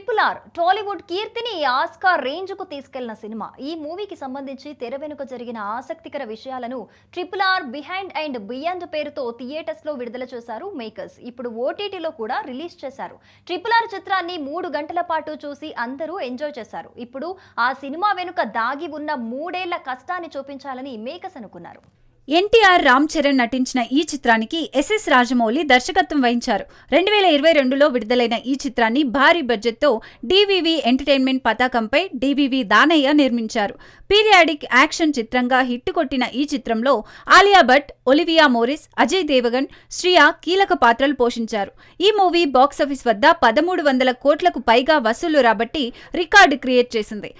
Triple R Tollywood కీర్తిని Oscar రేంజ్కు తీసుకెళ్ళిన cinema. ఈ మూవీకి సంబంధించి తెర వెనుక జరిగిన ఆసక్తికర విషయాలను triple R behind and beyond పేరుతో థియేటర్స్లో విడుదల చేశారు మేకర్స్. ఇప్పుడు ఓటీటీలో కూడా రిలీజ్ చేశారు. ట్రిపుల్ ఆర్ చిత్రాన్ని మూడు గంటల పాటు చూసి అందరూ ఎంజాయ్ చేశారు. ఇప్పుడు ఆ సినిమా వెనుక దాగి ఉన్న మూడేళ్ళ కష్టాన్ని చూపించాలని మేకర్స్ అనుకున్నారు. ఎన్టీఆర్ రామ్ చరణ్ నటించిన ఈ చిత్రానికి ఎస్ఎస్ రాజమౌళి దర్శకత్వం వహించారు. రెండు వేల ఇరవై రెండులో విడుదలైన ఈ చిత్రాన్ని భారీ బడ్జెట్తో డివివి ఎంటర్టైన్మెంట్ పతాకంపై డివివి దానయ్య నిర్మించారు. పీరియాడిక్ యాక్షన్ చిత్రంగా హిట్ కొట్టిన ఈ చిత్రంలో ఆలియా భట్ ఒలివియా మోరిస్ అజయ్ దేవగన్ శ్రియా కీలక పాత్రలు పోషించారు. ఈ మూవీ బాక్సాఫీస్ వద్ద పదమూడు వందల కోట్లకు పైగా వసూలు రాబట్టి రికార్డు క్రియేట్ చేసింది.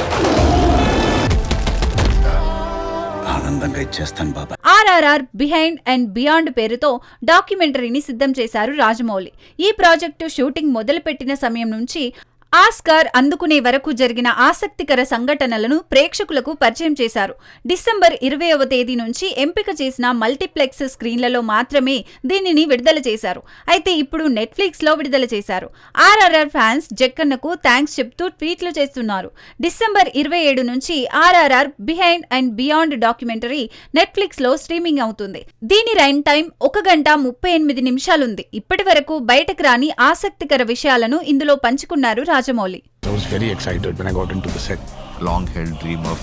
ఆనందంగా ఇచ్చేస్తాను బాబా. ఆర్ఆర్ఆర్ బిహైండ్ అండ్ బియాండ్ పేరుతో డాక్యుమెంటరీని సిద్ధం చేశారు రాజమౌళి. ఈ ప్రాజెక్టు షూటింగ్ మొదలుపెట్టిన సమయం నుంచి ఆస్కార్ అందుకునే వరకు జరిగిన ఆసక్తికర సంఘటనలను ప్రేక్షకులకు పరిచయం చేశారు. డిసెంబర్ ఇరవైవ తేదీ నుంచి ఎంపిక చేసిన మల్టీప్లెక్స్ స్క్రీన్లలో మాత్రమే దీనిని విడుదల చేశారు. అయితే ఇప్పుడు నెట్ఫ్లిక్స్లో విడుదల చేశారు. ఆర్ఆర్ఆర్ ఫ్యాన్స్ జక్కన్నకు థ్యాంక్స్ చెప్తూ ట్వీట్లు చేస్తున్నారు. డిసెంబర్ ఇరవై ఏడు నుంచి RRR behind and beyond documentary నెట్ఫ్లిక్స్లో స్ట్రీమింగ్ అవుతుంది. దీని రైన్ టైం ఒక గంట ముప్పై ఎనిమిది నిమిషాలుంది. ఇప్పటి వరకు బయటకు రాని ఆసక్తికర విషయాలను ఇందులో పంచుకున్నారు Rajamouli. I was very excited when I got into the set. Long held dream of